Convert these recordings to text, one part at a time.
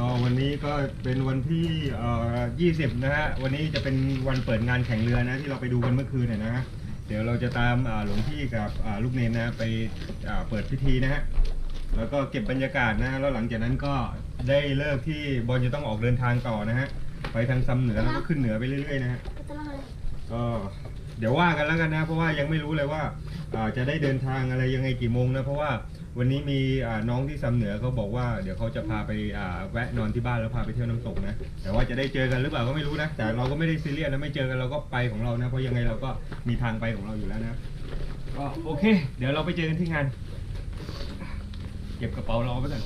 ก็วันนี้ก็เป็นวันที่เอ่อ20 นะฮะ วันนี้จะเป็นวันเปิดงานแข่งเรือนะที่เราไปดูกันเมื่อคืนเนี่ยนะฮะ เดี๋ยวเราจะตามอ่าหลวงพี่กับอ่าลูกเนนนะไปอ่าเปิดพิธีนะฮะ แล้วก็เก็บบรรยากาศนะแล้วหลังจากนั้นก็ได้เลิกที่บอลจะต้องออกเดินทางต่อนะฮะ ไปทางซ้ำเหนือแล้วก็ขึ้นเหนือไปเรื่อยๆนะฮะก็เดี๋ยวว่ากันแล้วกันนะ เพราะว่ายังไม่รู้เลยว่าอ่าจะได้เดินทางอะไรยังไงกี่โมงนะ เพราะว่า วันนี้มีอ่าน้องที่ซ้ำเหนือเขาบอกว่าเดี๋ยวเขาจะพาไปอ่าแวะนอนที่บ้านแล้วพาไปเที่ยวน้ำตกนะ แต่ว่าจะได้เจอกันหรือเปล่าก็ไม่รู้นะ แต่เราก็ไม่ได้ซีเรียสนะไม่เจอกันเราก็ไปของเรานะ เพราะยังไงเราก็มีทางไปของเราอยู่แล้วนะก็โอเค เดี๋ยวเราไปเจอกันที่งาน เก็บกระเป๋ารอไว้ก่อน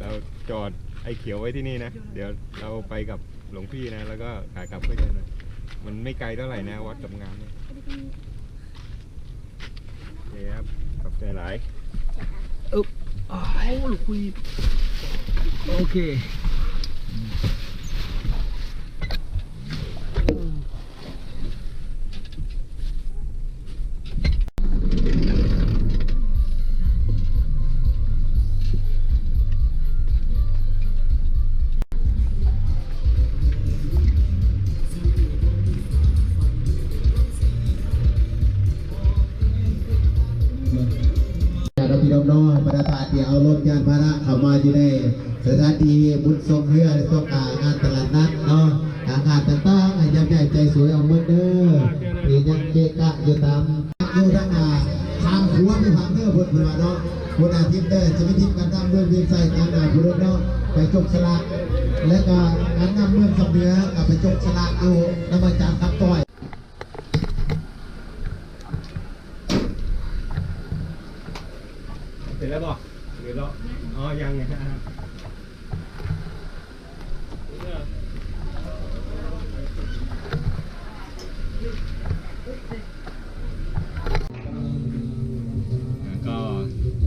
เราจอดไอ้เขียวไว้ที่นี่นะ เดี๋ยวเราไปกับหลวงพี่นะ แล้วก็ขากลับก็จะนะ มันไม่ไกลเท่าไหร่นะ วัดกับงานเนี่ยโอเคครับขอบใจหลายอ๊บอ้าวลูกคุยโอเค ที่เอารถยานพาหนะเข้ามาอยู่ในสถานที่บุญทรงเรือในต้องกางานตลาดนัดเนาะทางานต่างๆให้ยังใหญ่ใจสวยเอาเมื่อเด้อที่ยังเกะกะอยู่ตามอยู่ทางหน้าทางขัวไปทางเด้อพุ่นพุ่นว่าเนาะพุ่นอาทิตย์เด้อจะไมีทีมกันนำเมืองเวียงไส่ทางหน้าพุ่นเนาะไปจกสลากและก็การนำเมืองสำเนื้อกับไปจกสลากอยู่น้ำมันจานคำต้อยเสร็จแล้วบอก หรือรออ๋อ ยังไงครับก็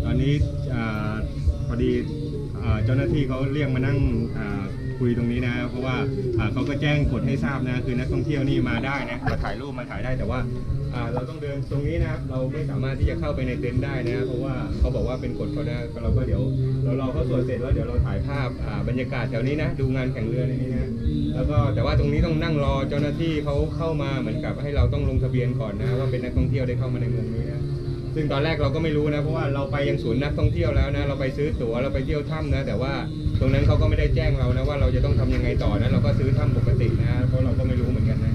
ตอนนี้พอดีเจ้าหน้าที่เขาเรียกมานั่งคุยตรงนี้นะ เพราะว่าเขาก็แจ้งกฎให้ทราบนะ คือนักท่องเที่ยวนี่มาได้นะมาถ่ายรูปมาถ่ายได้แต่ว่า เราต้องเดินตรงนี้นะครับ เราไม่สามารถที่จะเข้าไปในเต็นท์ได้นะ เพราะว่าเขาบอกว่าเป็นกฎเขานะเราก็เดี๋ยวเราเขาตรวจเสร็จแล้วเดี๋ยวเราถ่ายภาพอ่าบรรยากาศแถวนี้นะ ดูงานแข่งเรือในนี้นะ แล้วก็แต่ว่าตรงนี้ต้องนั่งรอเจ้าหน้าที่เขาเข้ามาเหมือนกับให้เราต้องลงทะเบียนก่อนนะว่าเป็นนักท่องเที่ยวได้เข้ามาในเมืองนี้นะซึ่งตอนแรกเราก็ไม่รู้นะ เพราะว่าเราไปยังศูนย์นักท่องเที่ยวแล้วนะ เราไปซื้อตั๋วเราไปเที่ยวถ้ำนะ แต่ว่าตรงนั้นเขาก็ไม่ได้แจ้งเรานะว่าเราจะต้องทำยังไงต่อนะ เราก็ซื้อถ้ำปกตินะ เพราะเราก็ไม่รู้เหมือนกันนะ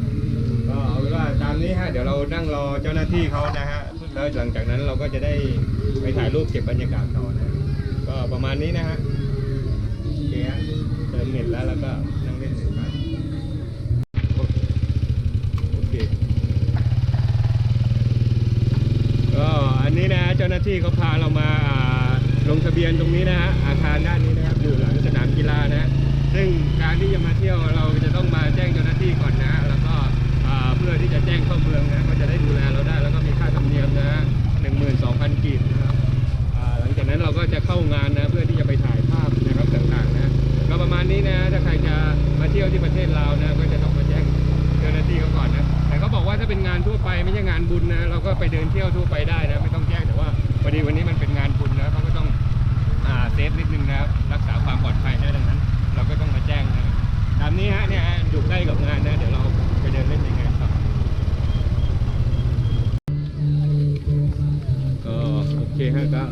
ก็เอาเป็นว่าตามนี้ฮะเดี๋ยวเรานั่งรอเจ้าหน้าที่เขานะฮะแล้วหลังจากนั้นเราก็จะได้ไปถ่ายรูปเก็บบรรยากาศต่อนะก็ประมาณนี้นะฮะโอเคฮะเติมเน็ตแล้วแล้วก็นั่งเล่นเน็ตไปโอเคก็อันนี้นะเจ้าหน้าที่เขาพาเรามาลงทะเบียนตรงนี้นะฮะอาคารด้านนี้นะครับอยู่หลังสนามกีฬานะซึ่งการที่จะมาเที่ยวเราจะต้องมาแจ้งเจ้าหน้าที่ก่อนนะ เพื่อที่จะแจ้งเข้าเมืองนะก็จะได้ดูแลเราได้แล้วก็มีค่าธรรมเนียมนะหนึ่งหมื่นสองพันกีบนะครับหลังจากนั้นเราก็จะเข้างานนะเพื่อที่จะไปถ่ายภาพนะครับต่างๆนะก็ประมาณนี้นะถ้าใครจะมาเที่ยวที่ประเทศลาวนะก็จะต้องมาแจ้งเจ้าหน้าที่เขาก่อนนะแต่เขาบอกว่าถ้าเป็นงานทั่วไปไม่ใช่งานบุญนะเราก็ไปเดินเที่ยวทั่วไปได้นะไม่ต้องแจ้งแต่ว่าพอดีวันนี้มันเป็นงานบุญนะเขาก็ต้องอาเซฟนิดนึงนะครับรักษาความปลอดภัยนะดังนั้น เราก็ต้องมาแจ้งนะตามนี้ฮะเนี่ยฮะอยู่ใกล้กับงานนะเดี๋ยวเราไปเดินเล่นใน เคฮะก็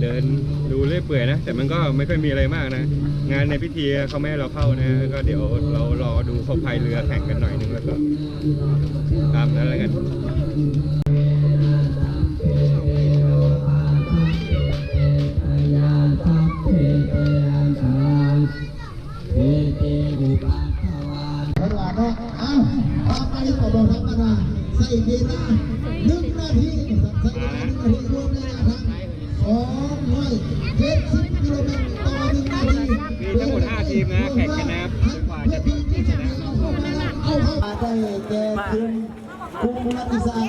เดินดูเรื่อยเปื่อยนะ แต่มันก็ไม่ค่อยมีอะไรมากนะ งานในพิธีเขาไม่ให้เราเข้านะ ก็เดี๋ยวเรารอดูเขาพายเรือแข่งกันหน่อยนึงแล้วก็ตามนั้นแล้วกัน ส่เวลาหนึ่งนาทีใส่เวลาหนึ่งนาทีรวมระยะทางสองร้อยเจ็ดสิบกิโลเมตรต่อหนึ่งนาทีมีทั้งหมด5ทีมนะแข่งกันนะครับจนกว่าจะถึงผู้ชนะเอาเข้ามาได้แก่คุณคุณรัติสา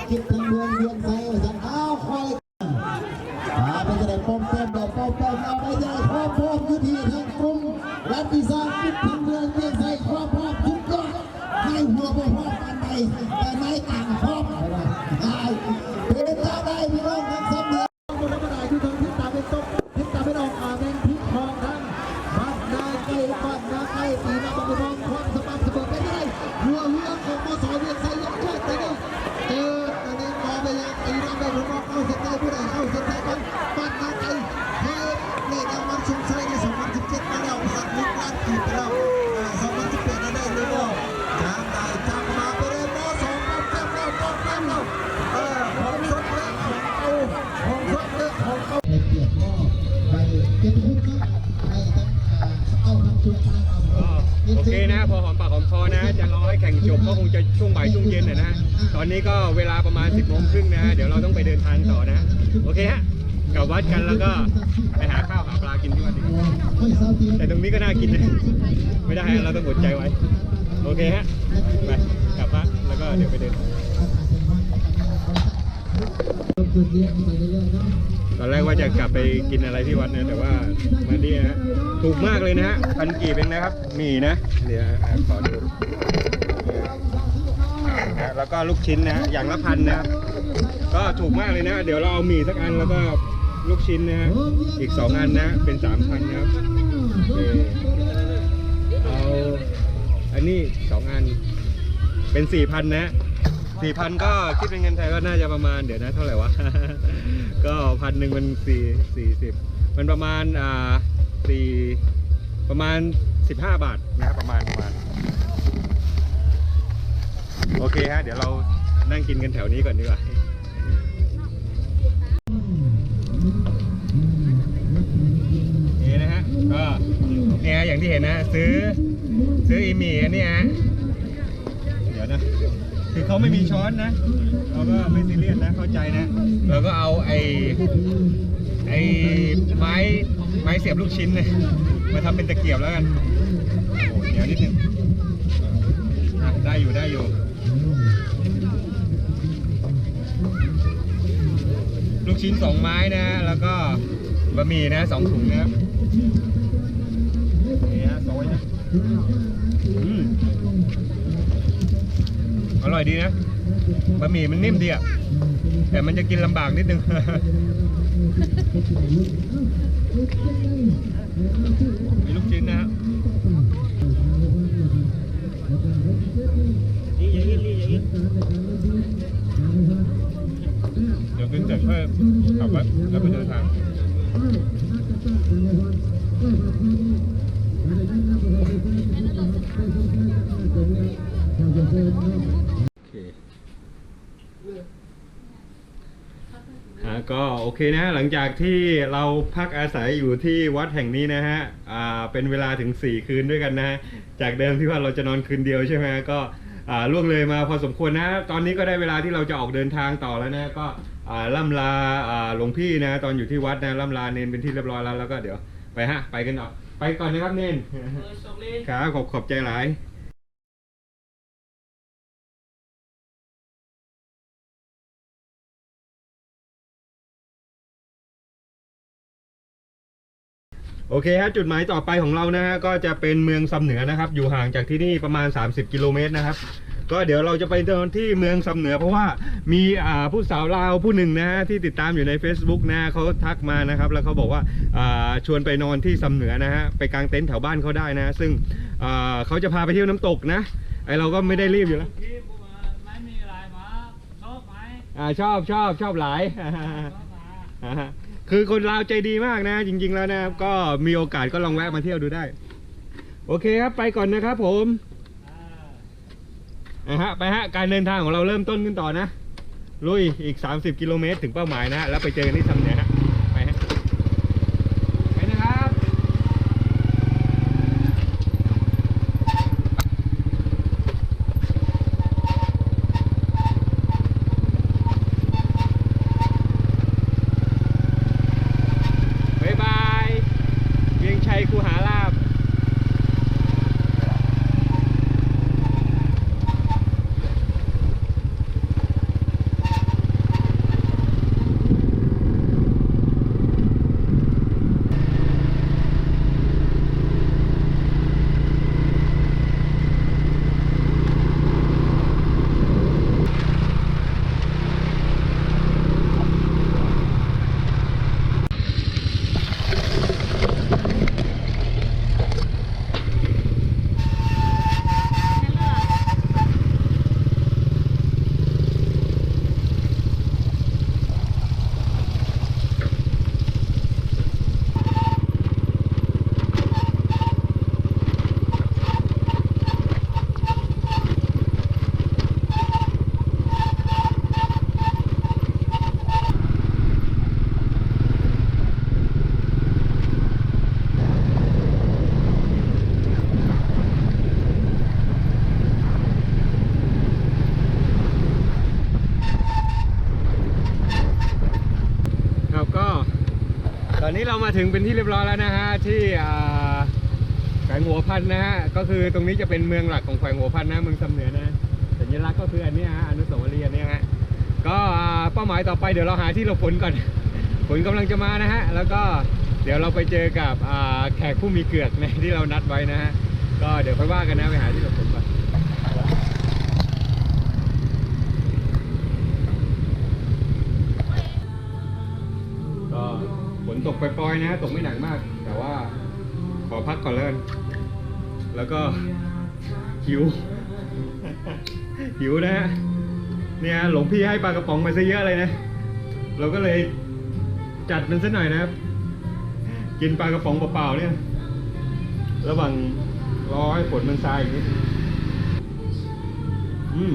ดกันแล้วก็ไปหาข้าวหาปลากินที่วัดดีกว่าไม่ทราบทีแต่ตรงนี้ก็น่ากินนะ ไม่ได้ฮะเราต้องอดใจไว้ โอเคฮะ ไปกลับบ้านแล้วก็เดี๋ยวไปเดินจุดเรียนไปเรื่อยๆเนาะตอนแรกว่าจะกลับไปกินอะไรที่วัดนะแต่ว่ามาดีนะฮะถูกมากเลยนะฮะพันกีบเองนะครับหมีนะเดี๋ยวอะขอดูนะแล้วก็ลูกชิ้นนะฮะอย่างละพันนะครับก็ถูกมากเลยนะ เดี๋ยวเราเอาหมี่สักอันแล้วก็ ลูกชิ้นนะฮะอีกสองอันนะ เป็นสามพันนะครับเอาอันนี้สองอันเป็นสี่พันนะสี่พันก็คิดเป็นเงินไทยก็น่าจะประมาณเดี๋ยวนะเท่าไหร่วะ ก็พันหนึ่งมันสี่สี่สิบมันประมาณอ่าสี่ประมาณสิบห้าบาทนะประมาณประมาณ โอเคฮะเดี๋ยวเรานั่งกินกันแถวนี้ก่อนดีกว่า ก็เนี่ยอย่างที่เห็นนะ ซื้อซื้ออีหมี่อันนี้ฮะเดี๋ยวนะ คือเขาไม่มีช้อนนะเราก็ไม่ซีเรียสนะเข้าใจนะเราก็เอาไอ้ไอ้ไม้ไม้เสียบลูกชิ้นเนี่ยมาทำเป็นตะเกียบแล้วกันโอ้โหเดี๋ยวนิดนึงอะได้อยู่ได้อยู่ ลูกชิ้นสองไม้นะ แล้วก็บะหมี่นะสองถุงนะครับ นี่ฮะซอยนะอืมอร่อยดีนะบะหมี่มันนิ่มดีอะแต่มันจะกินลำบากนิดนึงมีลูกชิ้นนะฮะ เคนะหลังจากที่เราพักอาศัยอยู่ที่วัดแห่งนี้นะฮะอ่าเป็นเวลาถึง 4 คืนด้วยกันนะฮะจากเดิมที่ว่าเราจะนอนคืนเดียวใช่ไหมก็อ่าล่วงเลยมาพอสมควรนะ ตอนนี้ก็ได้เวลาที่เราจะออกเดินทางต่อแล้วนะก็อ่าล่ำลาอ่าหลวงพี่นะ ตอนอยู่ที่วัดนะล่ำลาเนนเป็นที่เรียบร้อยแล้วแล้วก็เดี๋ยวไปฮะไปกันต่อไปก่อนนะครับเนนครับขอบขอบใจหลาย โอเคฮะจุดหมายต่อไปของเรานะฮะก็จะเป็นเมืองซำเหนือนะครับ อยู่ห่างจากที่นี่ประมาณ 30 กิโลเมตรนะครับ ก็เดี๋ยวเราจะไปเดินที่เมืองซำเหนือ เพราะว่ามีอ่าผู้สาวลาวผู้หนึ่งนะฮะที่ติดตามอยู่ใน Facebook นะเขาทักมานะครับ แล้วเขาบอกว่าอ่าชวนไปนอนที่ซำเหนือนะฮะไปกางเต็นท์แถวบ้านเขาได้นะ ซึ่งอ่าเขาจะพาไปเที่ยวน้ำตกนะไอเราก็ไม่ได้รีบอยู่แล้วพี่ผมไม่มีอะไรมาชอบไหมอ่าชอบชอบชอบหลาย คือคนลาวใจดีมากนะ จริง ๆ แล้วนะครับ ก็มีโอกาสก็ลองแวะมาเที่ยวดูได้ โอเคครับไปก่อนนะครับผมนะฮะไปฮะการเดินทางของเราเริ่มต้นขึ้นต่อนะ ลุยอีก 30 กิโลเมตรถึงเป้าหมายนะฮะแล้วไปเจอกันที่ทำเหนอฮะไปฮะไปนะครับบ๊ายบายเวียงชัยคูหาลาบ ถึงเป็นที่เรียบร้อยแล้วนะฮะที่แขวงหัวพันนะฮะก็คือตรงนี้จะเป็นเมืองหลักของแขวงหัวพันนะเมืองสำเหนือนะสัญลักษณ์ก็คืออันเนี้ยฮะอนุสาวรีย์นเนี้ยฮะก็เป้าหมายต่อไปเดี๋ยวเราหาที่หลบฝนก่อนฝนกำลังจะมานะฮะแล้วก็เดี๋ยวเราไปเจอกับแขกผู้มีเกือกนะที่เรานัดไว้นะฮะก็เดี๋ยวค่อยว่ากันนะไปหาที่หลบฝน ตกปล่อยๆนะ ตกไม่หนักมาก แต่ว่าขอพักก่อนแล้วกันแล้วก็หิว หิวนะฮะเนี่ยหลวงพี่ให้ปลากระป๋องมาซะเยอะเลยนะ เราก็เลยจัดมันซะหน่อยนะครับ กินปลากระป๋องเปล่าๆเนี่ย ระหว่างรอให้ฝนมันซายอีกนิดอืม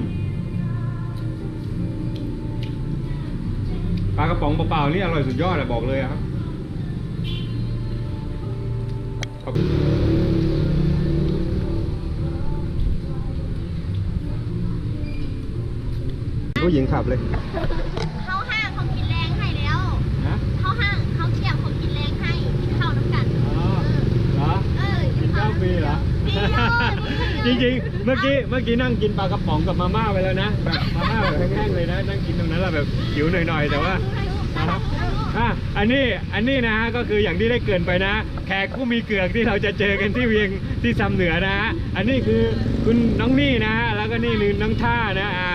ปลากระป๋องเปล่าๆนี่อร่อยสุดยอดอะบอกเลยครับ ขอบคุณผู้หญิงขับเลยเข้าห้างเขากินแรงให้แล้วนะเข้าห้างเขาเที่ยงเขากินแรงให้กินข้าวน้ำกันอ๋อเหรอเออกินข้าวฟรีเหรอฟรีเลยจริงๆ เมื่อกี้เมื่อกี้นั่งกินปลากระป๋องกับมาม่าไปแล้วนะแบบมาม่าแบบแห้งๆเลยนะ นั่งกินตรงนั้นแหละแบบหิวหน่อยๆ แต่ว่านะครับ อะอันนี้อันนี้นะฮะก็คืออย่างที่ได้เกรินไปนะ แขกผู้มีเกือกที่เราจะเจอกันที่เวียงที่ซำเหนือนะฮะอันนี้คือคุณน้องนี่นะฮะแล้วก็นี่คือน้องท่านะอ่า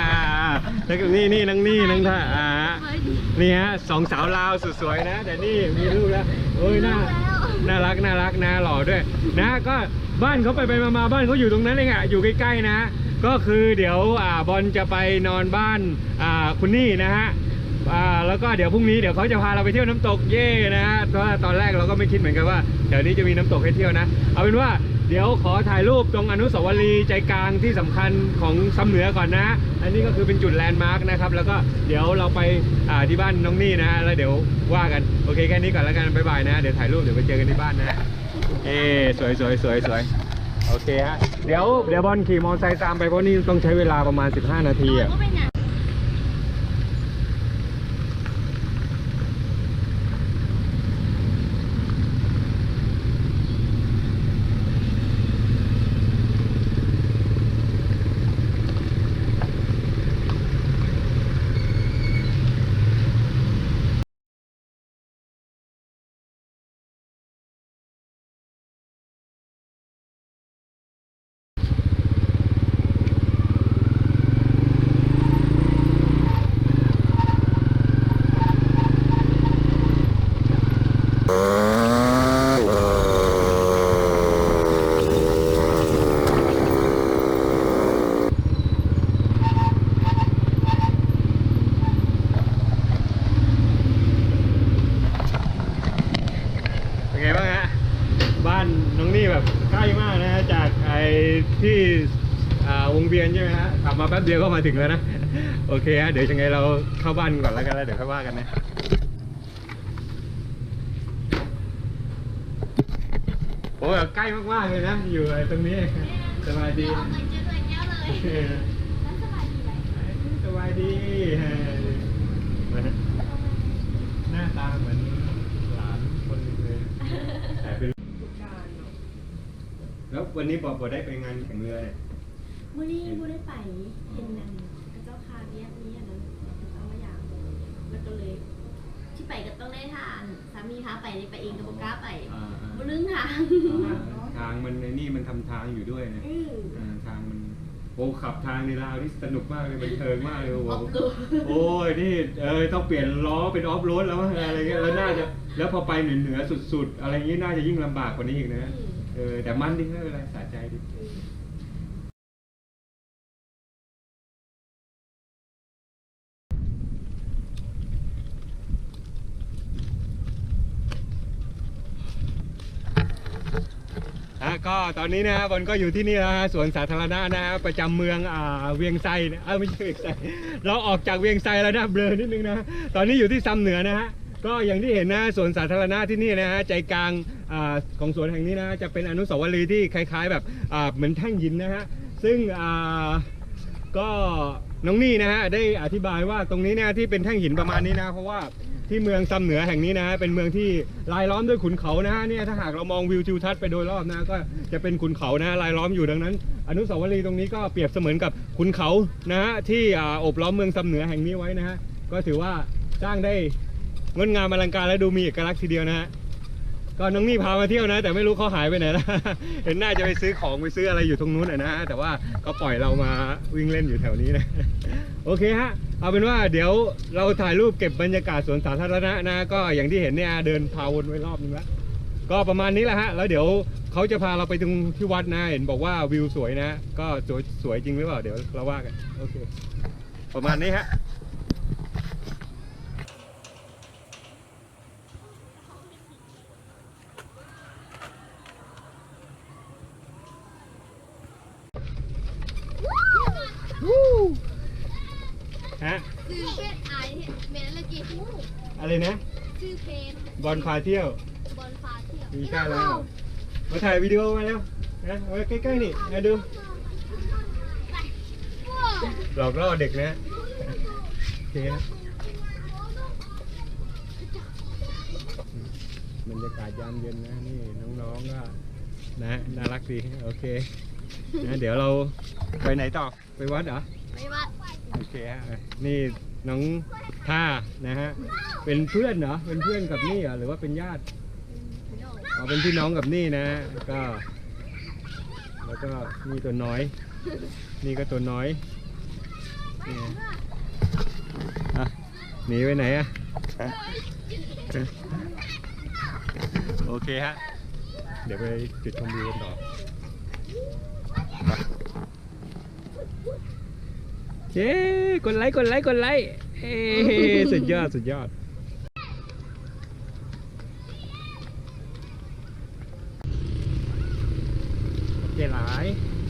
แล้วก็นี่นี่น้องนี่น้องท่าอ่านี่ฮะสองสาวลาวสุดสวยนะ แต่นี่มีลูกแล้วโอ้ยน่าน่ารักน่ารักนะหล่อด้วย นะก็บ้านเขาไปไปมามาบ้านเขาอยู่ตรงนั้นเองอะอยู่ใกล้ๆนะ ก็คือเดี๋ยวอ่าบอลจะไปนอนบ้านอ่าคุณนี่นะฮะ อ่าแล้วก็เดี๋ยวพรุ่งนี้เดี๋ยวเขาจะพาเราไปเที่ยวน้ำตกเย่นะฮะเพราะว่าตอนแรกเราก็ไม่คิดเหมือนกันว่าเดี๋ยวนี้จะมีน้ำตกให้เที่ยวนะ เอาเป็นว่าเดี๋ยวขอถ่ายรูปตรงอนุสาวรีย์ใจกลางที่สำคัญของซำเหนือก่อนนะ อันนี้ก็คือเป็นจุดแลนด์มาร์กนะครับ แล้วก็เดี๋ยวเราไปอ่าที่บ้านน้องนี่นะฮะแล้วเดี๋ยวว่ากันโอเคแค่นี้ก่อนแล้วกันบ๊ายบายนะเดี๋ยวถ่ายรูปเดี๋ยวไปเจอกันที่บ้านนะเอ้สวยสวยสวยสวยโอเคฮะเดี๋ยวเดี๋ยวบอลขี่มอเตอร์ไซค์ตามไปเพราะนี่ต้องใช้เวลาประมาณ 15 นาทีอะ ก็เป็นอย่าง เป็น ไงบ้างฮะ บ้านน้องนี่แบบใกล้มากนะฮะจากไอ้ที่อ่าวงเวียนใช่ไหมฮะขับมาแป๊บเดียวก็มาถึงแล้วนะ โอเคฮะ เดี๋ยวยังไงเราเข้าบ้านก่อนแล้วกันแล้วเดี๋ยวค่อยว่ากันนะ โอ้แบบใกล้มากๆเลยนะ อยู่ไอ้ตรงนี้สบายดีเดี๋ยวเอาเงินเจอเลยแก้วเลยแล้วสบายดีไหมสบายดีหน้าตาเหมือนหลานคนหนึงเลยแต่เป็น แล้ววันนี้บอกบอกได้ไปงานแข่งเรือเนี่ยมื่อนี้บูได้ไปเห็นนั่นพระเจ้าคาเวียกนี้อันนั้นเอามาอย่างแล้วก็เลย ที่ไปก็ต้องได้ทานสามีพาไปเลยไปเองก็บ่กล้าไปอ่าอ่าบ่ลึงทางทางมันในนี่มันทำทางอยู่ด้วยนะอืออ่าทางมันโอ้ขับทางในลาวที่สนุกมากเลยบันเทิงมากเลยโอ้โหออกตัวโอ้ยนี่เออต้องเปลี่ยนล้อเป็นออฟโรดแล้วมั้งอะไรเงี้ยแล้วน่าจะแล้วพอไปเหนือเหนือๆสุด ๆ อะไรเงี้ยน่าจะยิ่งลำบากกว่านี้อีกนะ เออแต่มันดิไม่เป็นไรสะใจดิฮะก็ตอนนี้นะฮะบอลก็อยู่ที่นี่แล้วฮะสวนสาธารณะนะฮะประจำเมืองอ่าเวียงไซนะเอ้าไม่ใช่เวียงไซเราออกจากเวียงไซแล้วนะเบลอนิดนึงนะ ตอนนี้อยู่ที่ซำเหนือนะฮะ ก็อย่างที่เห็นนะสวนสาธารณะที่นี่นะฮะใจกลางอาของสวนแห่งนี้นะจะเป็นอนุสาวรีย์ที่คล้าย ๆ แบบอ่าเหมือนแท่งหินนะฮะซึ่งอ่าก็น้องนี่นะฮะได้อธิบายว่าตรงนี้เนี่ยที่เป็นแท่งหินประมาณนี้นะ เพราะว่าที่เมืองซำเหนือแห่งนี้นะฮะเป็นเมืองที่รายล้อมด้วยขุนเขานะฮะเนี่ยถ้าหากเรามองวิวทิวทัศน์ไปโดยรอบนะก็จะเป็นขุนเขานะฮะรายล้อมอยู่ดังนั้น อนุสาวรีย์ตรงนี้ก็เปรียบเสมือนกับขุนเขานะฮะที่อาโอบล้อมเมืองซำเหนือแห่งนี้ไว้นะฮะก็ถือว่าสร้างได้ งดงามอลังการและดูมีเอกลักษณ์ทีเดียวนะฮะก็น้องนี่พามาเที่ยวนะ แต่ไม่รู้เขาหายไปไหนแล้วเห็นน่าจะไปซื้อของไปซื้ออะไรอยู่ตรงนู้นนะนะฮะแต่ว่าก็ปล่อยเรามาวิ่งเล่นอยู่แถวนี้นะโอเคฮะเอาเป็นว่าเดี๋ยวเราถ่ายรูปเก็บบรรยากาศสวนสาธารณะนะก็อย่างที่เห็นเนี่ยเดินพาวนไว้รอบนึงแล้วก็ประมาณนี้แหละฮะแล้วเดี๋ยวเขาจะพาเราไปตรงที่วัดนะเห็นบอกว่าวิวสวยนะ ก็สวยสวยจริงหรือเปล่าเดี๋ยวเราว่ากันโอเค ประมาณนี้ฮะ ฮะ ซื้อเพจไอเมนละกี่หู อะไรนะ ซื้อเพจ บอลพาเที่ยวบอลฟ้าเที่ยวมีใกล้แล้วมาถ่ายวิดีโอมาแล้วนะเอาไว้ใกล้ๆนี่มาดูหลอกล่อเด็กนะโอเคนะบรรยากาศยามเย็นนะนี่น้องๆก็นะน่ารักดีโอเคนะเดี๋ยวเราไปไหนต่อไปวัดเหรอไม่ว่าโอเคฮะนี่น้อง ท่านะฮะเป็นเพื่อนเหรอเป็นเพื่อนกับนี่เหรอหรือว่าเป็นญาติอ๋อเป็นพี่น้องกับนี่นะก็ แล้วก็นี่ตัวน้อย นี่ก็ตัวน้อยนี่อะหนีไปไหนอะโอเคฮะ เดี๋ยวไปจุดชมวิวกันต่อเย้กดไลค์กดไลค์กดไลค์ สุดยอด สุดยอด เจ็บหลาย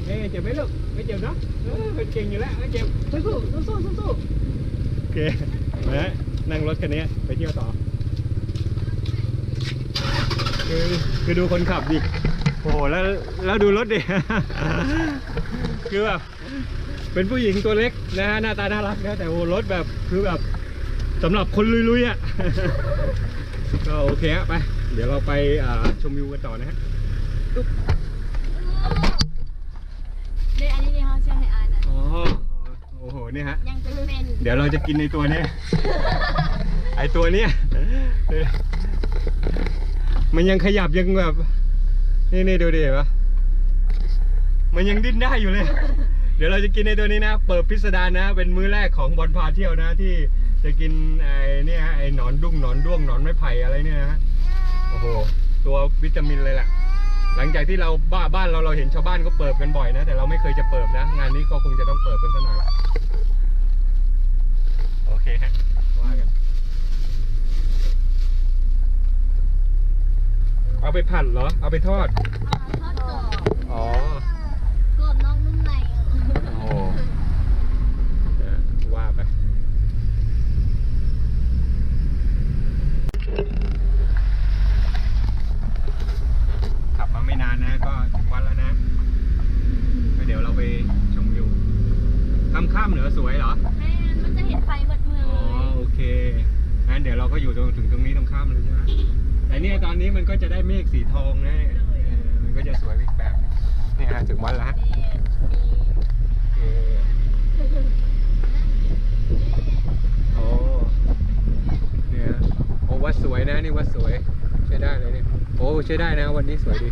เอ้ยเจ็บไหมลูก ไม่เจ็บเนาะเออเป็นเก่งอยู่แล้วไม่เจ็บสู้สู้สู้สู้สู้โอเคมาฮะนั่งรถคันนี้ไปเที่ยวต่อ คือคือดูคนขับดิ โอ้โห แล้วแล้วดูรถดิ คือแบบ เป็นผู้หญิงตัวเล็กนะฮะหน้าตาน่ารักนะแต่โอ้โหรถแบบคือแบบสำหรับคนลุยๆอะ ก็โอเคฮะไป เดี๋ยวเราไปอ่าชมวิวกันต่อนะฮะเลยอันนี้เนี่ยเขาเชื่อให้อายนะอ๋อโอ้โหนี่ฮะยังเป็นเป็นเดี๋ยวเราจะกินในตัวเนี้ยไอตัวเนี้ยมันยังขยับยังแบบ นี่นี่ดูดิเห็นปะมันยังดิ้นได้อยู่เลย เดี๋ยวเราจะกินในตัวนี้นะ เปิดพิสดารนะ เป็นมื้อแรกของบอลพาเที่ยวนะที่จะกินไอ้นี่ฮะไอ้หนอนดุ้งหนอนด้วงหนอนไม้ไผ่อะไรเนี่ยนะฮะโอ้โหตัววิตามินเลยแหละหลังจากที่เราบ้าบ้านเราเราเห็นชาวบ้านก็เปิดกันบ่อยนะ แต่เราไม่เคยจะเปิดนะ งานนี้ก็คงจะต้องเปิดกันสักหน่อยละโอเคฮะว่ากัน เอาไปผัดเหรอ เอาไปทอด ทอดกรอบ อ๋อ กรอบนอกนุ่มใน โอ้เออว่าไป ขับมาไม่นานนะก็ถึงวัดแล้วนะก็เดี๋ยวเราไปชมวิวค่ำๆเหนือสวยเหรอแม่มันจะเห็นไฟหมดเมืองอ๋อเลยโอเคงั้นเดี๋ยวเราก็อยู่ตรงถึงตรงนี้ตรงข้ามเลยใช่ไหมแต่เนี่ยตอนนี้มันก็จะได้เมฆสีทองนะเออมันก็จะสวยอีกแบบหนึงนี่ฮะถึงวัดแล้วฮะโอเคโอ้เนี่ยโอ้วัดสวยนะนี่วัดสวยใช้ได้เลยเนี่ยโอ้ใช้ได้นะวันนี้สวยดี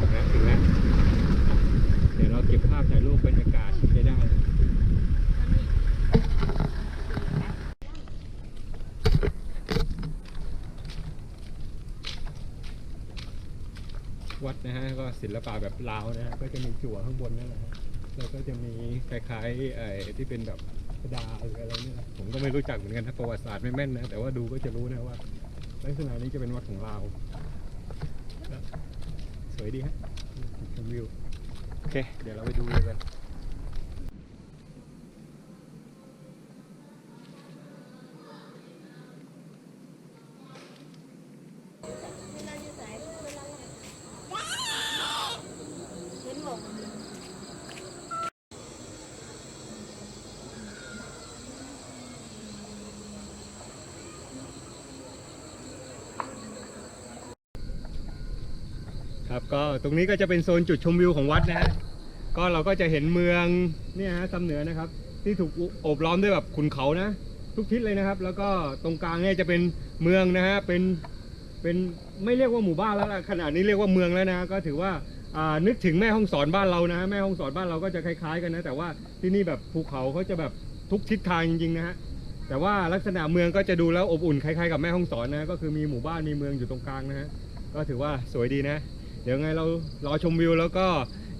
ถึงแล้วถึงแล้ว เดี๋ยวเราเก็บภาพถ่ายรูปบรรยากาศใช้ได้เลยวัดนะฮะก็ ศิลปะแบบลาวนะฮะก็จะมีจั่วข้างบนนั่นแหละฮะแล้วก็จะมีคล้ายๆไอ้ที่เป็นแบบกระดาษหรืออะไรเนี่ยผมก็ไม่รู้จักเหมือนกันนะประวัติศาสตร์ไม่แม่นนะแต่ว่าดูก็จะรู้นะว่าลักษณะนี้จะเป็นวัดของลาวสวยดีฮะชมวิวโอเค เดี๋ยวเราไปดูเลยกันบอก ครับ ก็ตรงนี้ก็จะเป็นโซนจุดชมวิวของวัดนะฮะก็เราก็จะเห็นเมืองเนี่ยฮะซำเหนือนะครับ ที่ถูกโอบล้อมด้วยแบบขุนเขานะ ทุกทิศเลยนะครับ แล้วก็ตรงกลางเนี่ยจะเป็นเมืองนะฮะเป็นเป็นไม่เรียกว่าหมู่บ้านแล้วล่ะขนาดนี้เรียกว่าเมืองแล้วนะ ก็ถือว่าอ่านึกถึงแม่ห้องสอนบ้านเรานะฮะแม่ห้องสอนบ้านเราก็จะคล้ายๆกันนะ แต่ว่าที่นี่แบบภูเขาเขาจะแบบทุกทิศทางจริงๆนะฮะแต่ว่าลักษณะเมืองก็จะดูแล้วอบอุ่นคล้ายๆกับแม่ห้องสอนนะ ก็คือมีหมู่บ้านมีเมืองอยู่ตรงกลางนะฮะก็ถือว่าสวยดีนะ เดี๋ยวไงเรารอชมวิวแล้วก็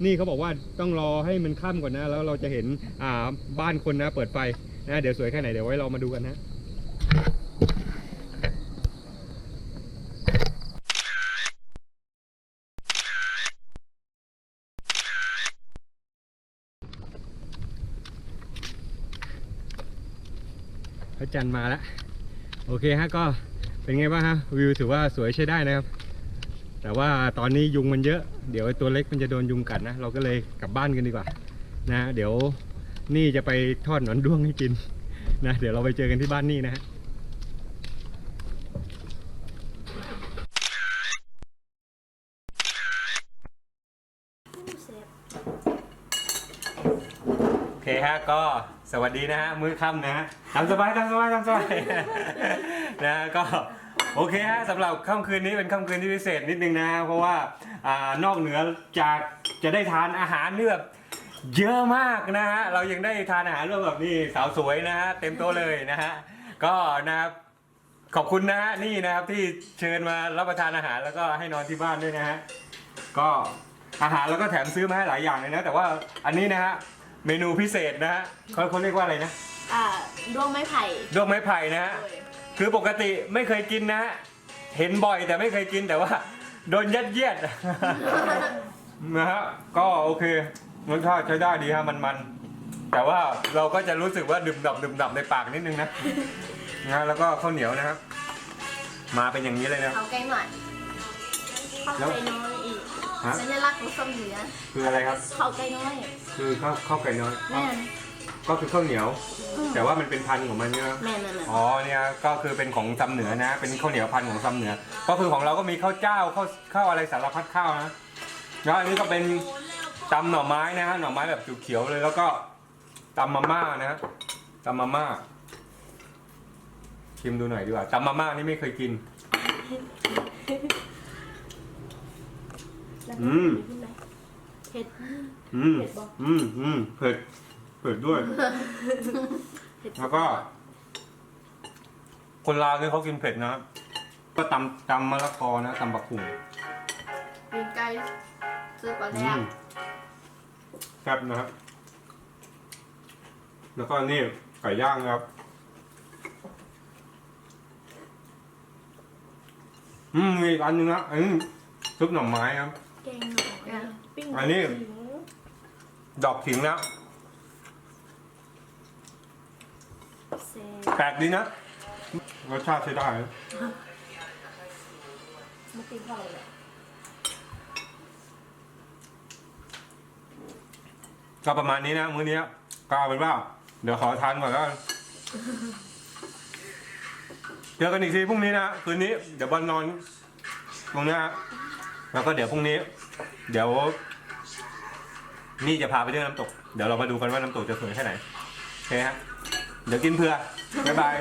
นี่เขาบอกว่าต้องรอให้มันค่ำก่อนนะ แล้วเราจะเห็นอ่าบ้านคนนะ เปิดไฟนะเดี๋ยวสวยแค่ไหนเดี๋ยวไว้เรามาดูกันนะพระจันทร์มาแล้ว โอเคฮะก็เป็นไงบ้างฮะวิวถือว่าสวยใช้ได้นะครับ แต่ว่าตอนนี้ยุงมันเยอะ เดี๋ยวไอ้ตัวเล็กมันจะโดนยุงกัดนะ เราก็เลยกลับบ้านกันดีกว่า นะ เดี๋ยวนี่จะไปทอดหนอนด้วงให้กิน นะ เดี๋ยวเราไปเจอกันที่บ้านนี่นะฮะโอเคฮะก็สวัสดีนะฮะมื้อค่ำนะฮะทำสบายทำสบายทำสบายนะก็ โอเคฮะสำหรับค่ำคืนนี้เป็นค่ำคืนที่พิเศษนิดนึงนะ เพราะว่าอ่านอกเหนือจากจะได้ทานอาหารเลือกเยอะมากนะฮะเรายังได้ทานอาหารร่วมกับนี่สาวสวยนะฮะเต็มโต๊ะเลยนะฮะก็นะครับขอบคุณนะฮะนี่นะครับที่เชิญมารับประทานอาหารแล้วก็ให้นอนที่บ้านด้วยนะฮะก็อาหารแล้วก็แถมซื้อมาให้หลายอย่างเลยนะ แต่ว่าอันนี้นะฮะเมนูพิเศษนะฮะเขาเขาเรียกว่าอะไรนะอ่าดวงไม้ไผ่ดวงไม้ไผ่นะฮะโดย คือปกติไม่เคยกินนะฮะเห็นบ่อยแต่ไม่เคยกินแต่ว่า โดนยัดเยียด นะฮะก็โอเครสชาติใช้ได้ดีฮะมันมันๆแต่ว่าเราก็จะรู้สึกว่าดื่มดับดื่มดับในปากนิดนึงนะนะฮะแล้วก็ข้าวเหนียวนะครับ มาเป็นอย่างนี้เลยนะเขาใกล้หน่อยเขาแล้วใกล้น้อยอีกฮะ สัญลักษณ์ของสมเหนือคืออะไรครับ เขาใกล้น้อยคือข้าวข้าวไก่น้อย แม่น ก็คือข้าวเหนียว แต่ว่ามันเป็นพันธุ์ของมันใช่ไหมแม่นแม่นแม่นอ๋อเนี่ยก็คือเป็นของซำเหนือนะ เป็นข้าวเหนียวพันธุ์ของซำเหนือ ก็คือของเราก็มีข้าวเจ้าข้าวข้าวอะไรสารพัดข้าวนะแล้วอันนี้ก็เป็นตำหน่อไม้นะฮะหน่อไม้แบบเขียวๆเลยแล้วก็ตำมาม่านะฮะตำมาม่าชิมดูหน่อยดีกว่าตำมาม่านี่ไม่เคยกิน อืม เผ็ด อืม เผ็ดปะ อืมอืมเผ็ด เผ็ดด้วยเผ็ดแล้วก็ คนลาวเนี่ยเขากินเผ็ดนะ ก็ตำตำมะละกอนะตำบักหุ่งเป็นไก่ซื้อปลาแดอืงมแซ่บนะครับ แล้วก็นี่ไก่ย่างนะครับ อืมมีอีกอันนึงนะอันนี้ซุปหน่อไม้ครับ แกงหน่อยปิ้งอันนี้ขิงดอกขิงนะ แซ่แปลกดีนะรสชาติใช้ได้นะบมาตีเข้าเลยก็ประมาณนี้นะมื้อนี้ก็เอาเป็นว่า เดี๋ยวขอทานก่อนแล้วกันเจอกันอีกทีพรุ่งนี้นะคืนนี้เดี๋ยวบอลนอนตรงนี้ฮะแล้วก็เดี๋ยวพรุ่งนี้ เดี๋ยว นี่จะพาไปเที่ยวน้ำตก เดี๋ยวเรามาดูกันว่าน้ำตกจะสวยแค่ไหนโอเคฮะ เดี๋ยวกินเพื่อบ๊ายบาย